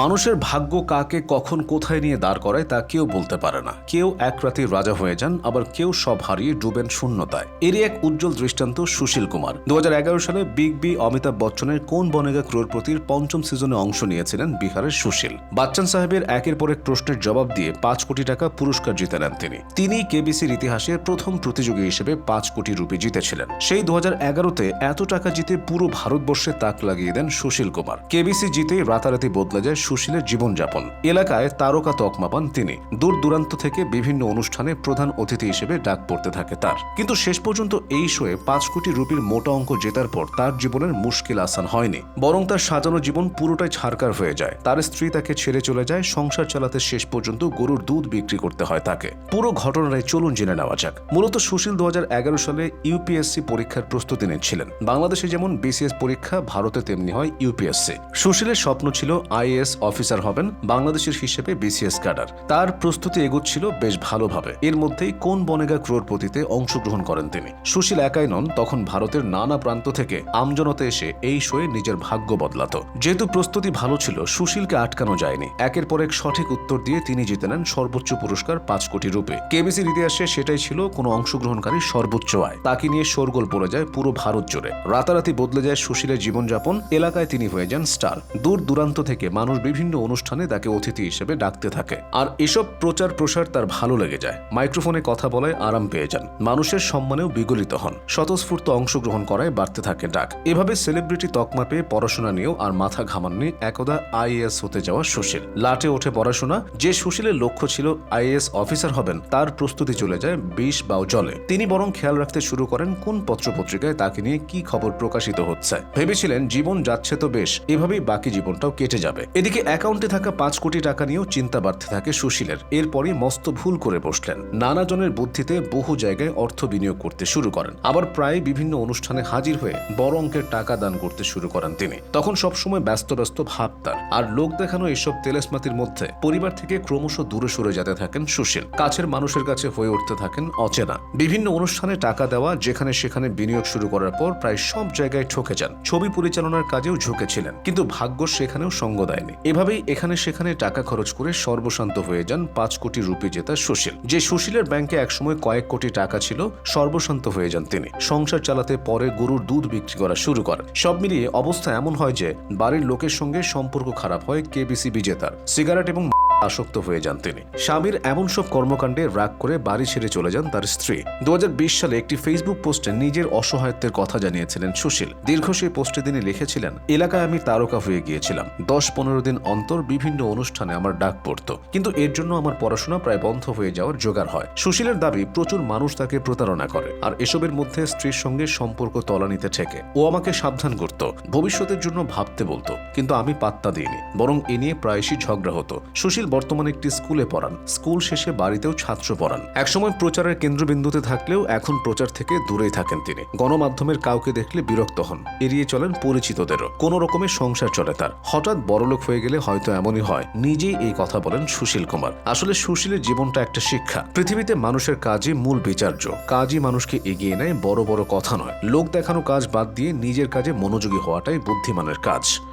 মানুষের ভাগ্য কাকে কখন কোথায় নিয়ে দাঁড় করায় তা কেউ বলতে পারে না। কেউ এক রাতে রাজা হয়ে যান, আবার কেউ সব হারিয়ে ডুবেন শূন্যতায়। এরই এক উজ্জ্বল দৃষ্টান্ত সুশীল কুমার। দু হাজার এগারো সালে বিগ বি অমিতাভ বচ্চনের কোন বনেগা ক্রোরপতির পঞ্চম সিজনে অংশ নিয়েছিলেন বিহারের সুশীল? বাচ্চান সাহেবের একের পর এক প্রশ্নের জবাব দিয়ে পাঁচ কোটি টাকা পুরস্কার জিতে নেন তিনি। তিনি কেবিসির ইতিহাসে প্রথম প্রতিযোগী হিসেবে পাঁচ কোটি রুপি জিতেছিলেন। সেই দু এগারোতে এত টাকা জিতে পুরো ভারতবর্ষে তাক লাগিয়ে দেন সুশীল কুমার। কেবিসি জিতে রাতারাতি বদলে যায় সুশীলের জীবনযাপন। এলাকায় তারকা তকমা পান তিনি। দূর দূরান্ত থেকে বিভিন্ন অনুষ্ঠানে প্রধান অতিথি হিসেবে ডাক পড়তে থাকে তার। কিন্তু শেষ পর্যন্ত এই শোয়ে পাঁচ কোটি রুপির মোটা অঙ্ক জেতার পর তার জীবনের মুশকিল আসান হয়নি। বরং তার সাজানো জীবন পুরোটাই ছাড়কার হয়ে যায়। তার স্ত্রী তাকে ছেড়ে চলে যায়। সংসার চালাতে শেষ পর্যন্ত গরুর দুধ বিক্রি করতে হয় তাকে। পুরো ঘটনায় চলুন জেনে নেওয়া যাক। মূলত সুশীল দু হাজার এগারো সালে ইউপিএসসি পরীক্ষার প্রস্তুতি নিচ্ছিলেন। বাংলাদেশে যেমন বিসিএস পরীক্ষা, ভারতে তেমনি হয় ইউপিএসসি। সুশীলের স্বপ্ন ছিল আইএএস অফিসার হবেন বাংলাদেশের হিসেবে বিসিএস ক্যাডার। তার প্রস্তুতি এগোচ্ছিল বেশ ভালোভাবে। এর মধ্যেই কোন বনেগা ক্রোরপতিতে অংশগ্রহণ করেন তিনি? সুশীল একাই নন, তখন ভারতের নানা প্রান্ত থেকে আমজনতা এসে এই শোয়ে নিজের ভাগ্য বদলাত। যেহেতু প্রস্তুতি ভালো ছিল, সুশীলকে আটকানো যায়নি। একের পর এক সঠিক উত্তর দিয়ে তিনি জিতে নেন সর্বোচ্চ পুরস্কার পাঁচ কোটি রুপে। কেবিসির ইতিহাসে সেটাই ছিল কোনো অংশগ্রহণকারী সর্বোচ্চ আয়। তাকে নিয়ে শোরগোল পড়ে যায় পুরো ভারত জুড়ে। রাতারাতি বদলে যায় সুশীলের জীবনযাপন। এলাকায় তিনি হয়ে যান স্টার। দূর দূরান্ত থেকে মানুষ বিভিন্ন অনুষ্ঠানে তাকে অতিথি হিসেবে ডাকতে থাকে। আর এসব প্রচার প্রসার তার ভালো লেগে যায়। মাইক্রোফোনে কথা বলায় আরাম পেয়ে যান। মানুষের সম্মানেও বিগলিত হন। স্বতঃস্ফূর্ত অংশগ্রহণ করায় বাড়তে থাকে ডাক। এভাবে সেলিব্রিটি তকমা পেয়ে পড়াশোনা নিয়েও আর মাথা ঘামাননি একদা আইএএস হতে যাওয়া সুশীল। লাটে ওঠে পড়াশোনা। যে সুশীলের লক্ষ্য ছিল আইএএস অফিসার হবেন, তার প্রস্তুতি চলে যায় বিষ বাও জলে। তিনি বরং খেয়াল রাখতে শুরু করেন কোন পত্রপত্রিকায় তাকে নিয়ে কি খবর প্রকাশিত হচ্ছে। ভেবেছিলেন জীবন যাচ্ছে তো বেশ, এভাবেই বাকি জীবনটাও কেটে যাবে। এদিকে অ্যাকাউন্টে থাকা পাঁচ কোটি টাকা নিয়েও চিন্তা বাড়তে থাকে সুশীলের। এরপরই মস্ত ভুল করে বসলেন। নানা জনের বুদ্ধিতে বহু জায়গায় অর্থ বিনিয়োগ করতে শুরু করেন। আবার প্রায় বিভিন্ন অনুষ্ঠানে হাজির হয়ে বড় অঙ্কের টাকা দান করতে শুরু করেন তিনি। তখন সবসময় ব্যস্ত ব্যস্ত ভাব তার। আর লোক দেখানো এসব তেলেসমাতির মধ্যে পরিবার থেকে ক্রমশ দূরে সরে যেতে থাকেন সুশীল। কাছের মানুষের কাছে হয়ে উঠতে থাকেন অচেনা। বিভিন্ন অনুষ্ঠানে টাকা দেওয়া, যেখানে সেখানে বিনিয়োগ শুরু করার পর প্রায় সব জায়গায় ঠকে যান। ছবি পরিচালনার কাজেও ঝুঁকেছিলেন। কিন্তু ভাগ্য সেখানেও সঙ্গ দেয়নি। এভাবেই এখানে সেখানে টাকা খরচ করে সর্বশান্ত হয়ে যান পাঁচ কোটি রুপি জেতা সুশীল। যে সুশীলের ব্যাংকে একসময় কয়েক কোটি টাকা ছিল, সর্বশান্ত হয়ে যান তিনি। সংসার চালাতে পরে গরুর দুধ বিক্রি করা শুরু করেন। সব মিলিয়ে অবস্থা এমন হয় যে, বাড়ির লোকের সঙ্গে সম্পর্ক খারাপ হয় কেবিসি বিজেতার সিগারেট এবং আসক্ত হয়ে যান তিনি। স্বামীর এমন সব কর্মকাণ্ডে রাগ করে বাড়ি ছেড়ে চলে যান তার স্ত্রী। দু সালে একটি ফেসবুক পোস্টে নিজের অসহায়ত্বের কথা জানিয়েছিলেন সুশীল। দীর্ঘ সেই পোস্টে তিনি লিখেছিলেন, এলাকায় আমি তারকা হয়ে গিয়েছিলাম। দশ পনেরো দিন অন্তর বিভিন্ন অনুষ্ঠানে আমার ডাক পড়ত। কিন্তু এর জন্য আমার পড়াশোনা প্রায় বন্ধ হয়ে যাওয়ার জোগাড় হয়। সুশীলের দাবি, প্রচুর মানুষ তাকে প্রতারণা করে। আর এসবের মধ্যে স্ত্রীর সঙ্গে সম্পর্ক তলানিতে ঠেকে। ও আমাকে সাবধান করত। ভবিষ্যতের জন্য ভাবতে বলতো। কিন্তু আমি পাত্তা দিইনি। বরং এ নিয়ে প্রায়শই ঝগড়া হতো। সুশীল বর্তমানে একটি স্কুলে পড়ান। স্কুল শেষে বাড়িতেও ছাত্র পড়ান। একসময় প্রচারের কেন্দ্রবিন্দুতে থাকলেও এখন প্রচার থেকে দূরেই থাকেন তিনি। গণমাধ্যমের কাউকে দেখলে বিরক্ত হন। এড়িয়ে চলেন পরিচিতদেরও। কোনো রকমের সংসার চলে তার। হঠাৎ বড়লোক হয়ে গেলে হয়তো এমনই হয়। নিজেই এই কথা বলেন সুশীল কুমার। আসলে সুশীলের জীবনটা একটা শিক্ষা। পৃথিবীতে মানুষের কাজই মূল বিচার্য। কাজই মানুষকে এগিয়ে নেয়, বড় বড় কথা নয়। লোক দেখানো কাজ বাদ দিয়ে নিজের কাজে মনোযোগী হওয়াটাই বুদ্ধিমানের কাজ।